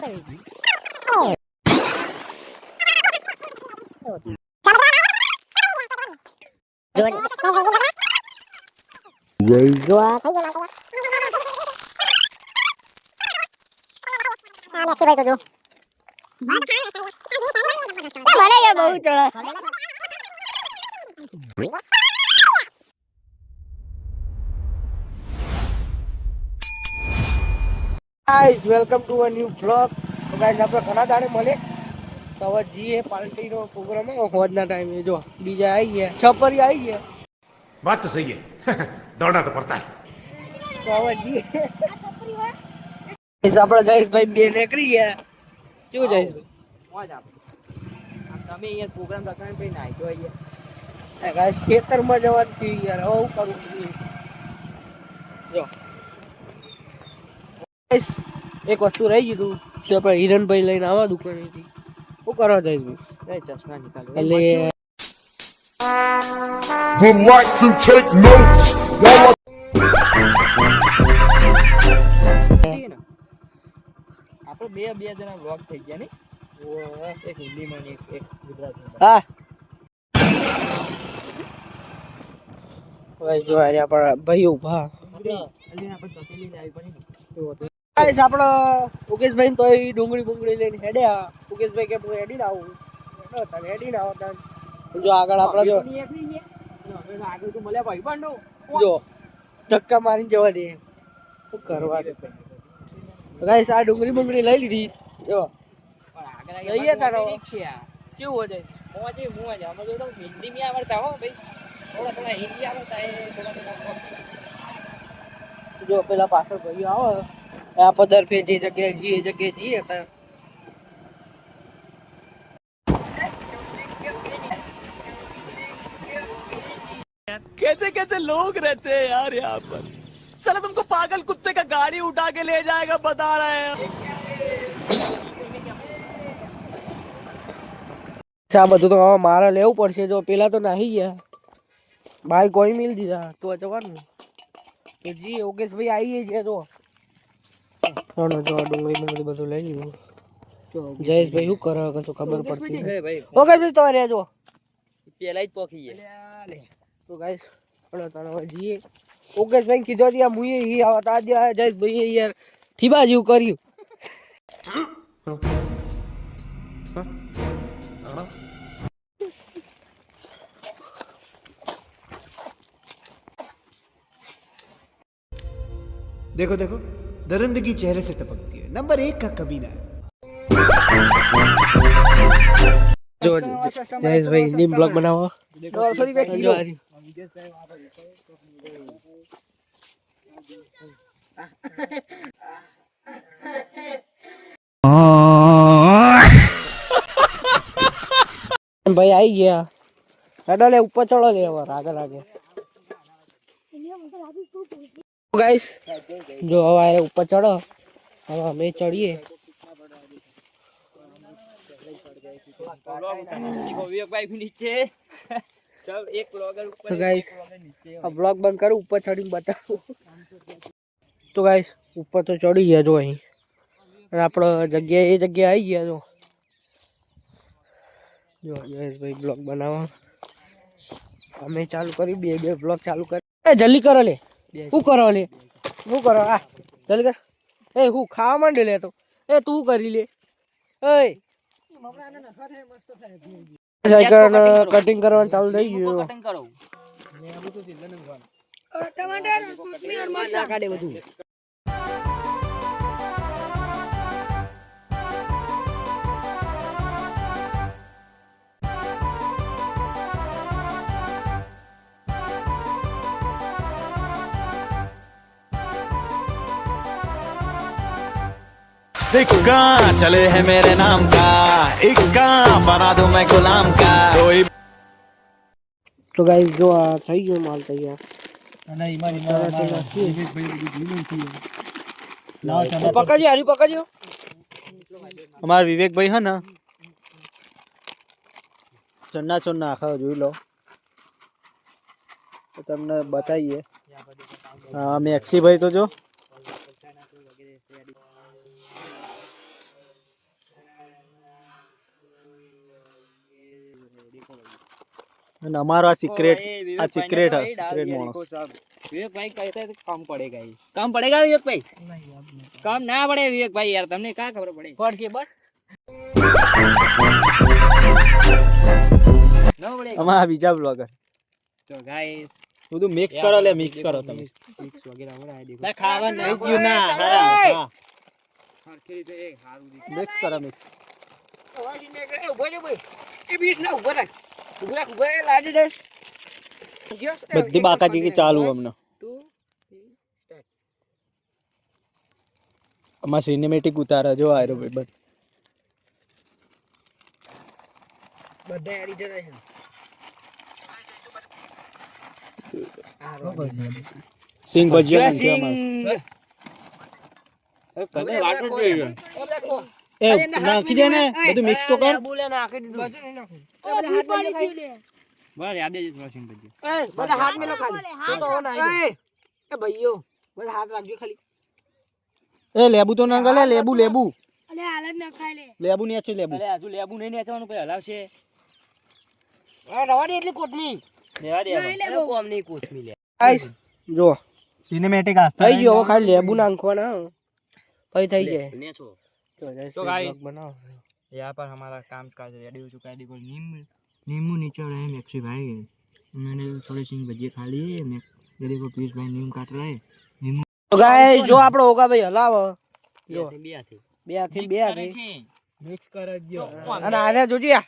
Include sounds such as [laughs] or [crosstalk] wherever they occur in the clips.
rồi rồi rồi thấy chưa nào các bạn đẹp vậy rồi Cái mở đây ra bự trời. Guys welcome to a new blog તો guys આપણે ઘણા દાડે મળે. તો હવે જઈએ પાર્ટીનો પ્રોગ્રામ હોજના ટાઈમે જો. બીજા આવી ગયા. છપરી આવી ગયા. વાત તો સહી [laughs] દોડના તો પડતા તો હવે જઈએ. આપણે જયેશભાઈ બે નીકળી ગયા. શું જયેશભાઈ? મોજ આપણે તમે અહીંયા પ્રોગ્રામ રખાય ભાઈ નાઈ તો અહીંયા ગાઈઝ ખેતરમાં જવાનું થયું યાર. હવે હું કરું જો. એક વસ્તુ રહી ગયું હતું તો આપણે હિરણભાઈ લઈને આવા દુકાનેથી. હું કરવા જઈશ ચશ્મા નીકાળો એટલે Would like to take notes. while I આપણે બે બે જણા વ્લોગ થઈ ગયા ને એક હિન્દીમાં ને એક ગુજરાતીમાં. હા. ભાઈ જો ભાઈ ઊભા આપણે લાવી પડી ને ગાઈસ આપણો મુકેશભાઈ તો એ ડુંગળી બુંગળી લઈને હેડ્યા મુકેશભાઈ કે હું હેડીને આવું. હેડો તાને હેડીને આવો તાન જો આગળ આપણે જો આગળ તો મળ્યા ભાઈ બંડો જો ધક્કા મારીને જવા દે. શું કરવા દે? ગાઈસ આ ડુંગળી બુંગળી લઈ લીધી. જો. લઈએ તારો. કેવું હો જાય મોજે મોજ અમે તો હિન્દી નહીં આવડતા હો ભાઈ. થોડા થોડા હિન્દી આવડતા એ થોડા થોડા જો પેલા પાછળ ભાઈ આવે. આ પધાર ફે જે જગ્યાએ જઈએ એ જગ્યાએ જઈએ તાર कैसे कैसे लोग रहते हैं यार यहाँ पर चलो तुमको पागल कुत्ते का गाड़ी उठा के ले जाएगा बता रहे हैं આ બધું તો હવે મારે લેવું પડશે જો પેલા તો નાહી ગયા ભાઈ કોઈ મિલ દીધા તો જવાનું તો જી યોગેશભાઈ આવીએ છે જો ચાલો જો આ ડુંગળી ડુંગળી બધું લઈ લીધું જયેશભાઈ શું કરે કશું ખબર પડતી નહીં. હે ભાઈ યોગેશભાઈ તો રહેજો પેલા જ પોખી ગયા તો ગાઈસ પણ તારે હવે જઈએ યોગેશભાઈ કીધો હતી આ મુએ હી આવતા આજે આ જયેશભાઈ યાર ઠીબા જેવું કર્યું देखो देखो दरिंदगी चेहरे से टपकती है नंबर एक का कमीना है જો જયેશભાઈ હિન્દી બ્લોગ બનાવો જો આ રહ્યું. ભાઈ આવી ગયા હેડો લે ઉપર ચડો લે હવે આગળ આગળ नीचे सब एक ब्लॉगर ऊपर तो एक guys, blogger नीचे આ બ્લોગ બંધ કરું ઉપર ચડીને બતાવું તો ગાઈસ ઉપર તો ચડી ગયા જો અહીં અને આપણે જગ્યાએ એ જગ્યાએ આવી ગયા જો જો જયેશભાઈ બ્લોગ બનાવવા અમે ચાલુ કર્યું બે બે બ્લોગ ચાલુ કરી એ જલ્દી કરો લે શું કરો લે? શું કરો? આ જલ્દી કર. એ હું ખાવા માંડે લે તો. એ તું કરી લે. એ. સાયકલ કટિંગ કરવાનું ચાલુ થઈ ગયું. કટિંગ કરો सिक्का चले है मेरे नाम का इक्का बना दूं मैं गुलाम का कोई તો ગાઈસ જો આ થઈ ગયો માલ તૈયાર પકડજો હારી પકડજો અમારા વિવેકભાઈ હે ને ચન્ના ચોન્ના આખા જોઈ લો તો તમને બતાવીએ હા મેક્સીભાઈ તો જો અને અમારો આ સિક્રેટ આ સિક્રેટ આ સિક્રેટ માણસ વિવેક કહેતા કામ પડેગા કામ પડેગા વિવેક કામ ના પડે વિવેક યાર તમને કા ખબર પડે? પડશે બસ. અમારા બીજા બ્લોગર તો ગાઈસ બધું મિક્સ કરો લે મિક્સ કરો તમે. મિક્સ વગેરે વગેરે દેખો. ખાવા નહીં ગયું ના હા. મિક્સ કરો મિક્સ બધી બાકાજી ચાલુ અમને અમાર સિનેમેટિક ઉતારા જો આયરો ભાઈ બસ. બધા એડી ભજીયા સિંગ કને લેબુ તો ના ગલે લેબુ લેબુ. લેબુ ને લેબુ. લેબુ નહીં નેચવાનું પછી હલાવશે? આ નહીં જો સિનેમેટિક આસ્તા થઈ ગયો ખાલી લેબુ નાખવાના પછી થઈ જાય. તો જઈશ તો ભાઈ ગાઈસ. vlog बनाओ यहाँ पर हमारा काम काज रेडी हो चुका है देखो नींबू नींबू निचड़ रहे हैं मैक्सी भाई उन्होंने थोड़े सिंह भजिए खा लिए मैं ये देखो पीयूष भाई नीम काट रहे हैं नींबू તો ગાઈસ જો આપણો ઓગા ભાઈ હલાવ જો બે હાથે બે હાથી બે હાથી મિક્સ કરી દો અને આને જોજી આ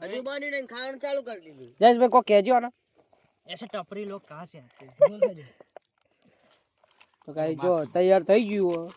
હજુ બની ખાવાનું ચાલુ કરી દીધું જયેશભાઈ કોઈ કહેજો ને ऐसे टपरी लोग कहाँ से आते [laughs] તો ગાઈસ જો તૈયાર થઈ ગયું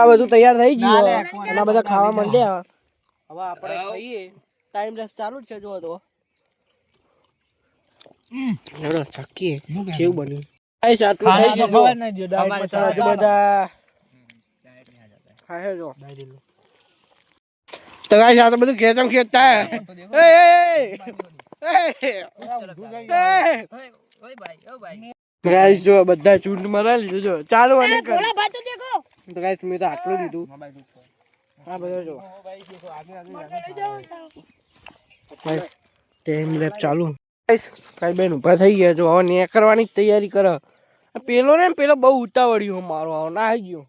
આ બધું તૈયાર થઈ ગયું અને આ બધા ખાવા માંડ્યા હવે. આપણે ખાઈએ. ટાઈમ લેસ ચાલુ જ છે જો તો. હેડો ચાકીએ કેવું બન્યું? ગાઈસ આટલું થઈ ગયું જો. ના જો ડાયટ હજુ બધા. ખાશે જો તો ગાઈસ આ તો બધું ખેતમ ખેતતા એ એ એ ઓય ભાઈ ઓ ભાઈ. ગાઈસ જો બધા ચૂંટ મરાલી જો ચાલુ અને કર. ભોલા ભાઈ તો દેખો. તો ગાઈસ મેં તો આટલું દીધું હા બધો જો. ટાઈમ લેપ ચાલુ. ગાઈસ કાઈ બેન ઊભા થઈ ગયા જો હવે ને કરવાની તૈયારી કરે. પેલો ને પેલો બહુ ઉતાવળ્યો મારો. આવો ના આવી ગયો.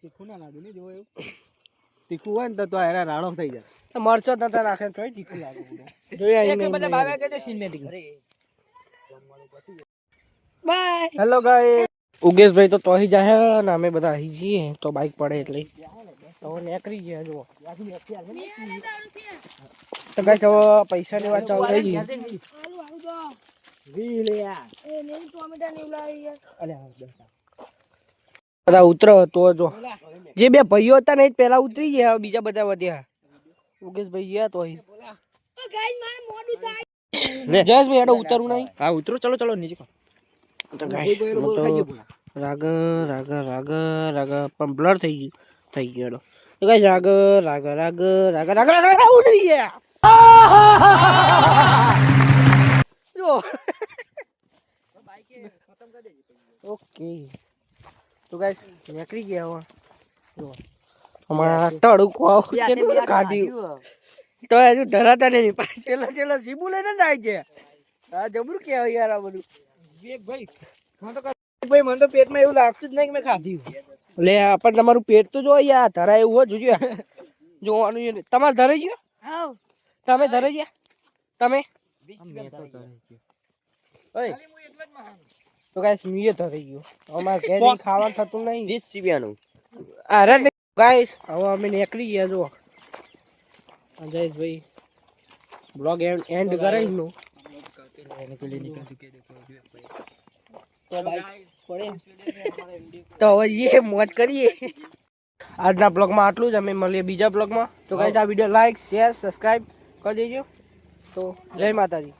તીખું ના લાગે ને જો એવું. તીખું હોય ને તો તો એના રાણો થઈ જાય. મરચો તો નાખે તોય તીખું લાગે. જોઈએ આઈને બધા બાબા કે સિનેમેટિક બાય હેલો ગાઈસ ઉગેશભાઈ તો તોહી જાય ને અમે બધા અહીં જઈએ તો બાઇક પડે એટલે તો હવે નીકળી ગયા જુઓ તો કઈ હવે પૈસા ની વાત ચાલુ થઈ ગઈ હાલું હાલું તો એ નહીં ટોમેટા નહીં લાવી યાર બધા ઉતરો તો જો જે બે ભાઈઓ હતા ને એ જ પેલા ઉતરી ગયા હવે બીજા બધા વધ્યા ઉગેશભાઈ ગયા તો અહીં ઓ ગાઈસ મારે મોડું થાય જયેશભાઈ એડો ઉતરવું નહીં હા ઉતરો ચલો ચલો નીચે તો guys, હું તો રાગ રાગ રાગ રાગ પણ બ્લર થઈ ગયું થઈ ગયું તો guys, રાગ રાગ રાગ રાગ રાગ રાગ રાગ ઉડી ગયા. જો. ઓકે. તો ગાઈસ નીકળી ગયા હવે જો. અમારા કેટલું બધું ખાધ્યું. તો હજુ ધરાતા નહીં પાછળ છેલ્લા છેલ્લા સીબુ લઈને જ આવે છે આ જબરું કહેવાય યાર આ બધું. ભાઈ ભાઈ મને તો પેટમાં એવું લાગતું જ નહીં કે મેં ખાધી લે પણ તમારું પેટ તો જો યાર ધરાય એવું હોય જોજો જોવાનું છે ને. તમારે ધરાઈ ગયો હાવ તમે ધરાઈ ગયા તમે તો ગાઈસ મીએ ધરાઈ ગયો અમારે ઘેર જઈને ખાવાનું થતું નહીં વીસ સીબીયાનું અરે ગાઈસ હવે અમે નીકળી ગયા જો જયેશભાઈ બ્લોગ એન્ડ કરે નું તો હવે એ મોજ કરીએ આજના બ્લોગમાં આટલું જ અમે મળીએ બીજા બ્લોગમાં તો ગાઈસ આ વિડીયો લાઈક શેર સબસ્ક્રાઇબ કરી દેજો તો જય માતાજી